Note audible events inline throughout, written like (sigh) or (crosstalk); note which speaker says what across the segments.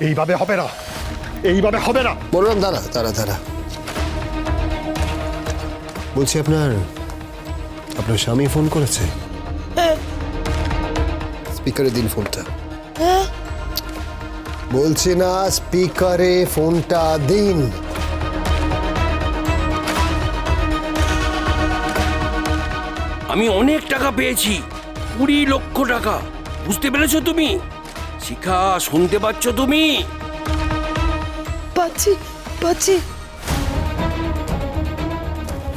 Speaker 1: এইভাবে হবে না। এইভাবে হবে না।
Speaker 2: বললাম দাঁড়া দাঁড়া দাঁড়া। বলছি আপনার আপনার স্বামী ফোন করেছে? স্পিকারে দিন ফোনটা। বলছি না স্পিকারে ফোনটা দিন।
Speaker 3: আমি অনেক টাকা পেয়েছি কুড়ি লক্ষ টাকা। বুঝতে পেরেছ তুমি? শিখা শুনতে পাচ্ছ তুমি?
Speaker 4: পাচ্ছি পাচ্ছি।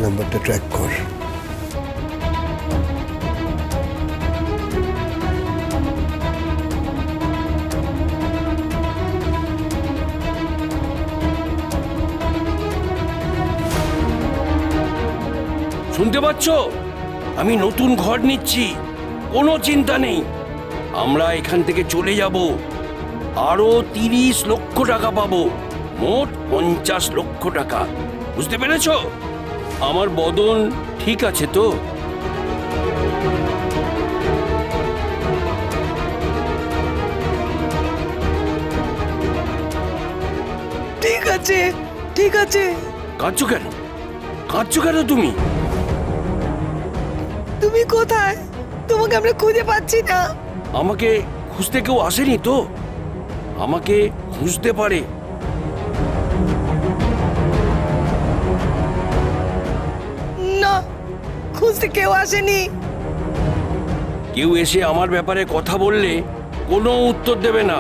Speaker 2: নাম্বারটা ট্র্যাক কর।
Speaker 3: শুনতে পাচ্ছ? আমি নতুন ঘর নিচ্ছি। কোনো চিন্তা নেই। আমরা এখান থেকে চলে যাব। আরও তিরিশ লক্ষ টাকা পাবো। মোট পঞ্চাশ লক্ষ টাকা। বুঝতে পেরেছ? আমার বদন ঠিক আছে তো?
Speaker 4: ঠিক আছে ঠিক আছে।
Speaker 3: কাঁদছো কেন? কাঁদছো কেন তুমি?
Speaker 4: তুমি কোথায়? তোমাকে আমরা খুঁজে পাচ্ছি না।
Speaker 3: আমাকে খুঁজতে কেউ আসেনি তো? আমাকে খুঁজতে পারে।
Speaker 4: না খুঁজতে কেউ আসেনি।
Speaker 3: কেউ এসে আমার ব্যাপারে কথা বললে কোনো উত্তর দেবে না।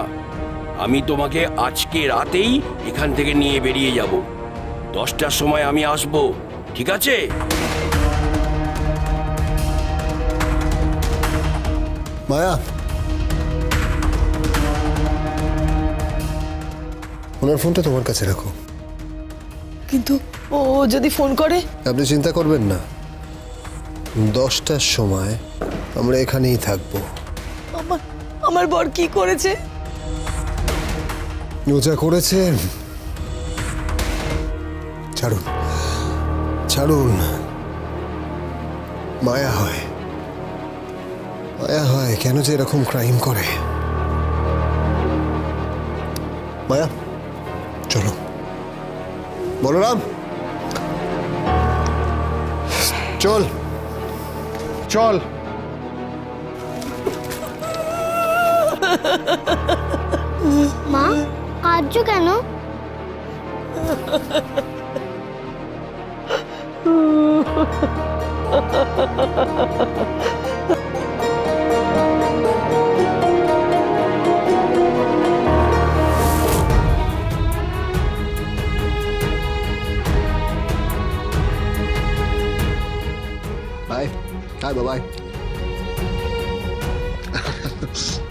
Speaker 3: আমি তোমাকে আজকে রাতেই এখান থেকে নিয়ে বেরিয়ে যাব। দশটার সময় আমি আসব ঠিক আছে?
Speaker 2: মায়া ওনার ফোনটা তোমার কাছে রাখো।
Speaker 4: কিন্তু ও যদি ফোন করে?
Speaker 2: আপনি চিন্তা করবেন না। দশটার সময় আমরা এখানেই থাকব।
Speaker 4: আমার আমার বর কি করেছে?
Speaker 2: ও যা করেছে ছাড়ুন ছাড়ুন। মায়া হয়। মায়া হয় কেন যে এরকম ক্রাইম করে? মায়া চলো বলরাম চল
Speaker 1: চল
Speaker 5: মা কাঁদছো কেন
Speaker 2: Bye. Hi, bye bye. (laughs)